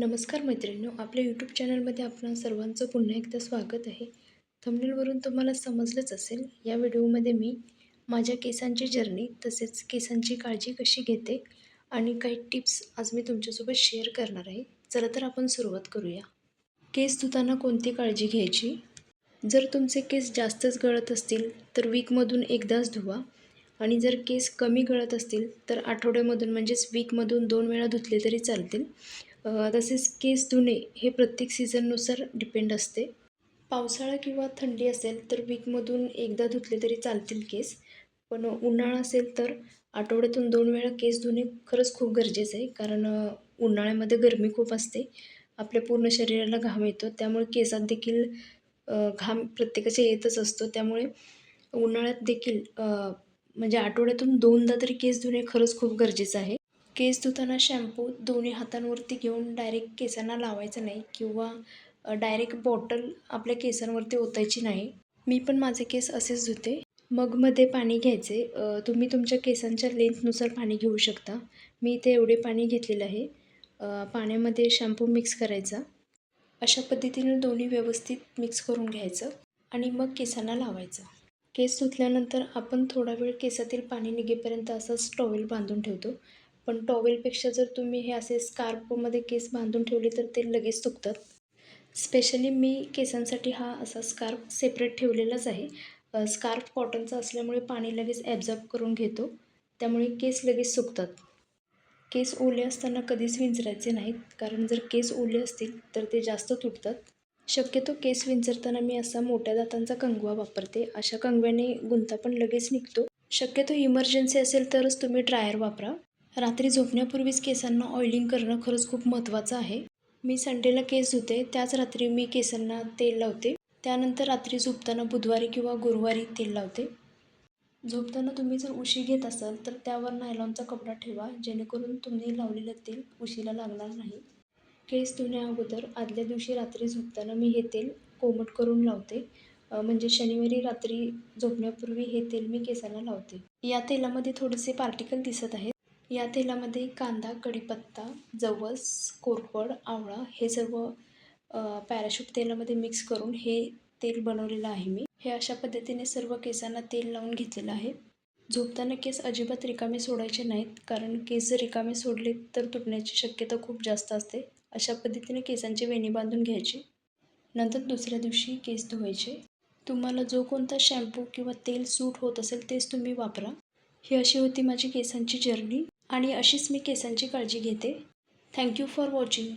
नमस्कार मैत्रिणींनो आपल्या यूट्यूब चॅनलमध्ये आपण सर्वांचं पुन्हा एकदा स्वागत आहे. थंबनेलवरून तुम्हाला समजलंच असेल या व्हिडिओमध्ये मी माझ्या केसांची जर्नी तसेच केसांची काळजी कशी घेते आणि काही टिप्स आज मी तुमच्यासोबत शेअर करणार आहे. चला तर आपण सुरुवात करूया. केस धुताना कोणती काळजी घ्यायची? जर तुमचे केस जास्तच गळत असतील तर वीकमधून एकदाच धुवा. आणि जर केस कमी गळत असतील तर आठवड्यामधून म्हणजेच वीकमधून दोन वेळा धुतले तरी चालतील. तसेच केस धुणे हे प्रत्येक सीझननुसार डिपेंड असते. पावसाळा किंवा थंडी असेल तर वीकमधून एकदा धुतले तरी चालतील केस. पण उन्हाळा असेल तर आठवड्यातून दोन वेळा केस धुणे खरंच खूप गरजेचं आहे. कारण उन्हाळ्यामध्ये गरमी खूप असते. आपल्या पूर्ण शरीराला घाम येतो. त्यामुळे केसात देखील घाम प्रत्येकाच्या येतच असतो. त्यामुळे उन्हाळ्यात देखील म्हणजे आठवड्यातून दोनदा तरी केस धुणे खरंच खूप गरजेचं आहे. केस धुताना शॅम्पू दोन्ही हातांवरती घेऊन डायरेक्ट केसांना लावायचा नाही किंवा डायरेक्ट बॉटल आपल्या केसांवरती ओतायची नाही. मी पण माझे केस असेच धुते. मगमध्ये पाणी घ्यायचे. तुम्ही तुमच्या केसांच्या लेंथनुसार पाणी घेऊ शकता. मी इथे एवढे पाणी घेतलेलं आहे. पाण्यामध्ये शॅम्पू मिक्स करायचा. अशा पद्धतीने दोन्ही व्यवस्थित मिक्स करून घ्यायचं आणि मग केसांना लावायचं. केस धुतल्यानंतर आपण थोडा वेळ केसातील पाणी निघेपर्यंत असंच टॉवेल बांधून ठेवतो. पण टॉवेलपेक्षा जर तुम्ही हे असे स्कार्फमध्ये केस बांधून ठेवले तर ते लगेच सुकतात स्पेशली मी केसांसाठी हा असा स्कार्फ सेपरेट ठेवलेलाच आहे. स्कार्फ कॉटनचा असल्यामुळे पाणी लगेच ॲब्झॉर्ब करून घेतो. त्यामुळे केस लगेच सुकतात. केस ओले असताना कधीच विंचरायचे नाहीत. कारण जर केस ओले असतील तर ते जास्त तुटतात. शक्यतो केस विंचरताना मी असा मोठ्या दातांचा कंगवा वापरते. अशा कंगव्याने गुंता पण लगेच निघतो. शक्यतो इमर्जन्सी असेल तरच तुम्ही ड्रायर वापरा. रात्री झोपण्यापूर्वीच केसांना ऑइलिंग करणं खरंच खूप महत्त्वाचं आहे. मी संडेला केस धुते त्याच रात्री मी केसांना तेल लावते. त्यानंतर रात्री झोपताना बुधवारी किंवा गुरुवारी तेल लावते. झोपताना तुम्ही जर उशी घेत असाल तर त्यावर नायलॉनचा कपडा ठेवा जेणेकरून तुम्ही लावलेलं तेल उशीला लागणार नाही. केस धुण्या अगोदर आदल्या दिवशी रात्री झोपताना मी हे तेल कोमट करून लावते. म्हणजे शनिवारी रात्री झोपण्यापूर्वी हे तेल मी केसांना लावते. या तेलामध्ये थोडेसे पार्टिकल दिसत आहेत. या तेलामध्ये कांदा कढीपत्ता जवस कोरफड आवळा हे सर्व पॅराशूट तेलामध्ये मिक्स करून हे तेल बनवलेलं आहे मी. हे अशा पद्धतीने सर्व केसांना तेल लावून घेतलेलं आहे. झोपताना केस अजिबात रिकामे सोडायचे नाहीत कारण केस जर रिकामे सोडले तर तुटण्याची शक्यता खूप जास्त असते. अशा पद्धतीने केसांची वेणी बांधून घ्यायची. नंतर दुसऱ्या दिवशी केस धुवायचे. तुम्हाला जो कोणता शॅम्पू किंवा तेल सूट होत असेल तेच तुम्ही वापरा. ही अशी होती माझी केसांची जर्नी. आणि अशीच मी केसांची काळजी घेते. Thank you for watching